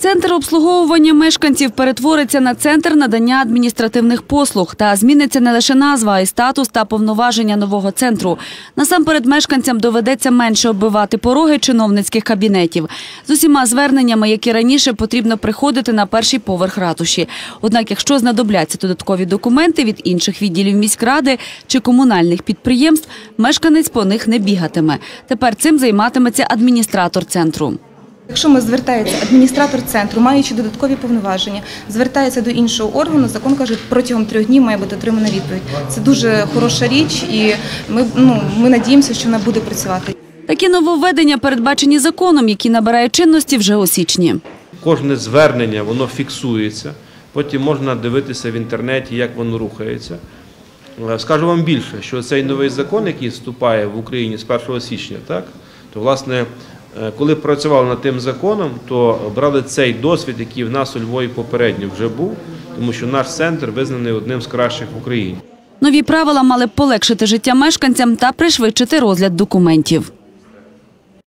Центр обслуговування мешканців перетвориться на центр надання адміністративних послуг та зміниться не лише назва, а й статус та повноваження нового центру. Насамперед мешканцям доведеться менше оббивати пороги чиновницьких кабінетів. З усіма зверненнями, які раніше потрібно приходити на перший поверх ратуші. Однак, якщо знадобляться додаткові документи від інших відділів міськради чи комунальних підприємств, мешканець по них не бігатиме. Тепер цим займатиметься адміністратор центру. Якщо ми звертається адміністратор центру, маючи додаткові повноваження, звертається до іншого органу, закон каже, протягом трьох днів має бути отримана відповідь. Це дуже хороша річ, і ми, ну, ми надіємося, що вона буде працювати. Такі нововведення передбачені законом, який набирає чинності вже у січні. Кожне звернення воно фіксується. Потім можна дивитися в інтернеті, як воно рухається. Е, Скажу вам більше, що цей новий закон, який вступає в Україні з 1 січня, так, то власне, коли працювали над тим законом, то брали цей досвід, який в нас у Львові попередньо вже був, тому що наш центр визнаний одним з кращих в Україні. Нові правила мали полегшити життя мешканцям та пришвидшити розгляд документів.